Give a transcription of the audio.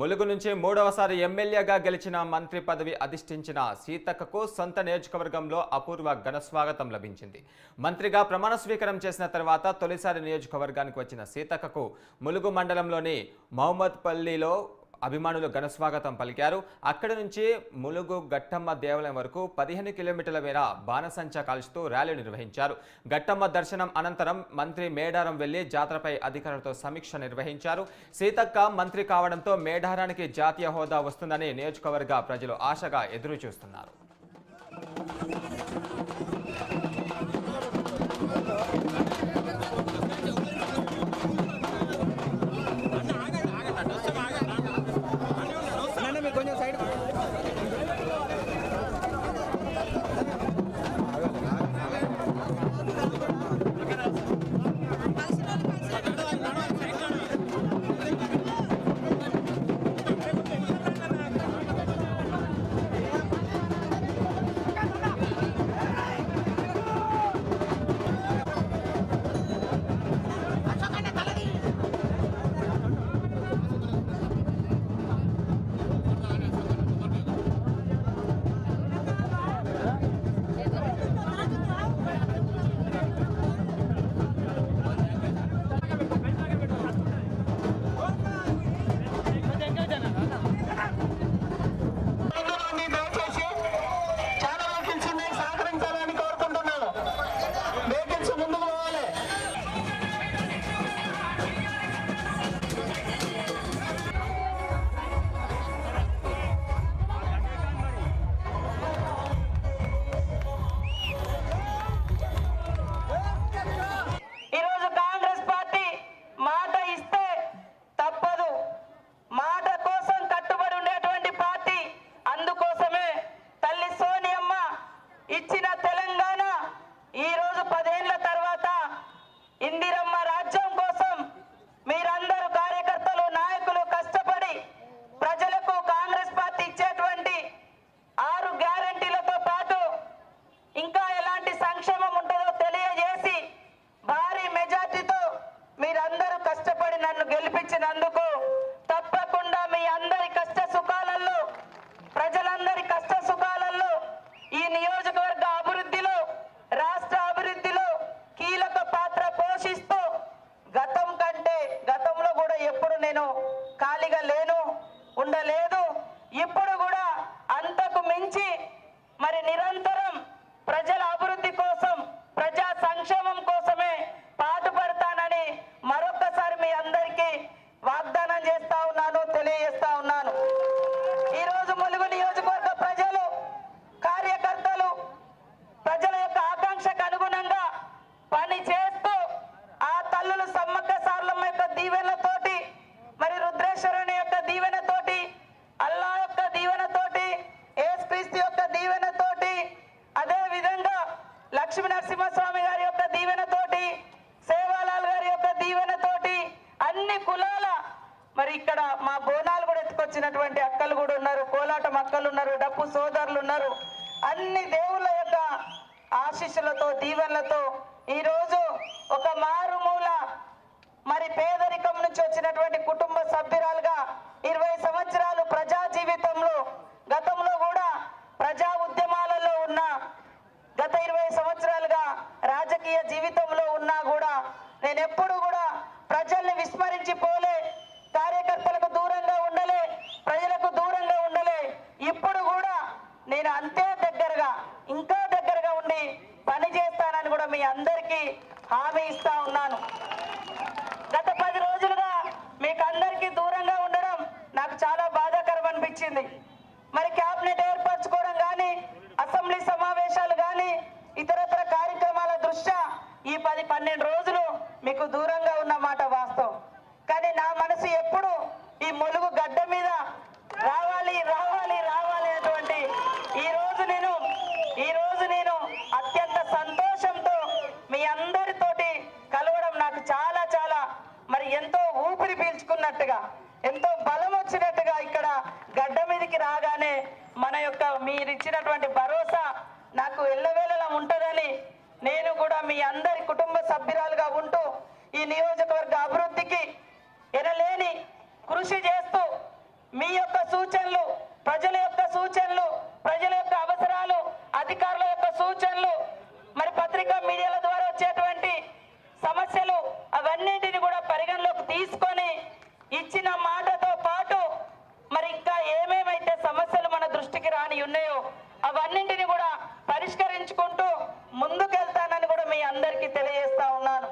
ములుగు నుంచి మూడవసారి ఎమ్మెల్యేగా గెలిచిన మంత్రి పదవి అధిష్ఠించిన సీతక్కకు సొంత నియోజకవర్గంలో అపూర్వ ఘన స్వాగతం లభించింది. మంత్రిగా ప్రమాణ స్వీకారం చేసిన తర్వాత తొలిసారి నియోజకవర్గానికి వచ్చిన సీతక్కకు ములుగు మండలంలోని మహమ్మద్పల్లిలో అభిమానులు ఘనస్వాగతం పలికారు. అక్కడి నుంచి ములుగు గట్టమ్మ దేవాలయం వరకు పదిహేను కిలోమీటర్ల మేర బాణసంచా కాల్చుతూ ర్యాలీ నిర్వహించారు. గట్టమ్మ దర్శనం అనంతరం మంత్రి మేడారం వెళ్ళి జాతరపై అధికారులతో సమీక్ష నిర్వహించారు. సీతక్క మంత్రి కావడంతో మేడారానికి జాతీయ హోదా వస్తుందని నియోజకవర్గ ప్రజలు ఆశగా ఎదురు చూస్తున్నారు ఉండలేదు. ఇప్పుడు కూడా అంతకు మించి మరి నిరంతరం ప్రజల అభివృద్ధి కోసం ప్రజా సంక్షేమం కోసమే పాటుపడతానని మరొక్కసారి మీ అందరికీ వాగ్దానం చేస్తా ఉన్నాను తెలియజేస్తా ఉన్నాను ఈరోజు ములుగు నియోజకవర్గ ప్రజలు కార్యకర్తలు ప్రజల యొక్క ఆకాంక్షకు అనుగుణంగా పని చేస్తూ ఆ తల్లులు సమ్మక్క సార్లమ్మ యొక్క దీవెనతోటి మరి రుద్రేశ్వరుని యొక్క దీవెనతోటి అల్లా యొక్క దీవెనతోటి ఏసుక్రీస్తు యొక్క దీవెనతోటి అదే విధంగా లక్ష్మీ నరసింహస్వామి గారి యొక్క దీవెనతోటి సేవాలాల్ గారి యొక్క దీవెనతోటి అన్ని కులాల మరి ఇక్కడ మా బోనాలు కూడా ఎత్తుకొచ్చినటువంటి అక్కలు కూడా ఉన్నారు కోలాటం అక్కలు ఉన్నారు డప్పు సోదరులు ఉన్నారు. అన్ని దేవుళ్ళ యొక్క ఆశీస్సులతో దీవెనలతో ఈ రోజు ఒక మారుమూల మరి పేదరికం నుంచి వచ్చినటువంటి కుటుంబ సభ్యురాలుగా ఇరవై సంవత్సరాలు ప్రజా జీవితంలో గతంలో కూడా ప్రజా ఉద్యమాలలో ఉన్న గత ఇరవై సంవత్సరాలుగా రాజకీయ జీవితంలో ఉన్నా కూడా నేను ఎప్పుడు కూడా ప్రజల్ని విస్మరించి మీ అందరికీ హామీ ఇస్తా ఉన్నాను. గత పది రోజులుగా మీకు అందరికీ దూరంగా ఉండడం నాకు చాలా బాధాకరం అనిపించింది. మరి క్యాబినెట్ ఏర్పరచుకోవడం కానీ అసెంబ్లీ సమావేశాలు కానీ ఇతరత్ర కార్యక్రమాల దృష్ట్యా ఈ పది పన్నెండు రోజులు మీకు దూరంగా ఉన్న మాట వాస్తవం. కానీ నా మనసు ఎప్పుడు ఈ ములుగు గడ్డ మీద రావాలి రావాలి రావాలి అనేటువంటి ఈ రోజు నేను ఈ రోజు నేను అత్యంత సంతోషంతో మీ అందరితోటి కలవడం నాకు చాలా చాలా మరి ఎంతో ఊపిరి పీల్చుకున్నట్టుగా ఎంతో బలం వచ్చినట్టుగా ఇక్కడ గడ్డ మీదకి రాగానే మన యొక్క మీరు ఇచ్చినటువంటి భరోసా నాకు ఎల్లవేళలా ఉంటుందని నేను కూడా మీ అందరి కుటుంబ సభ్యురాలుగా ఉంటూ ఈ నియోజకవర్గ అభివృద్ధికి ఎనలేని కృషి చేస్తూ మీ యొక్క సూచనలు ప్రజల యొక్క సూచనలు ప్రజల యొక్క అవసరాలు అధికారుల యొక్క సూచనలు మరి పత్రికా మీడియాల వచ్చేటువంటి సమస్యలు అవన్నింటిని కూడా పరిగణలోకి తీసుకొని ఇచ్చిన మాటతో పాటు మరి ఇంకా ఏమేమైతే సమస్యలు మన దృష్టికి రాని ఉన్నాయో అవన్నింటిని కూడా పరిష్కరించుకుంటూ ముందుకెళ్తానని కూడా మీ అందరికీ తెలియజేస్తా ఉన్నాను.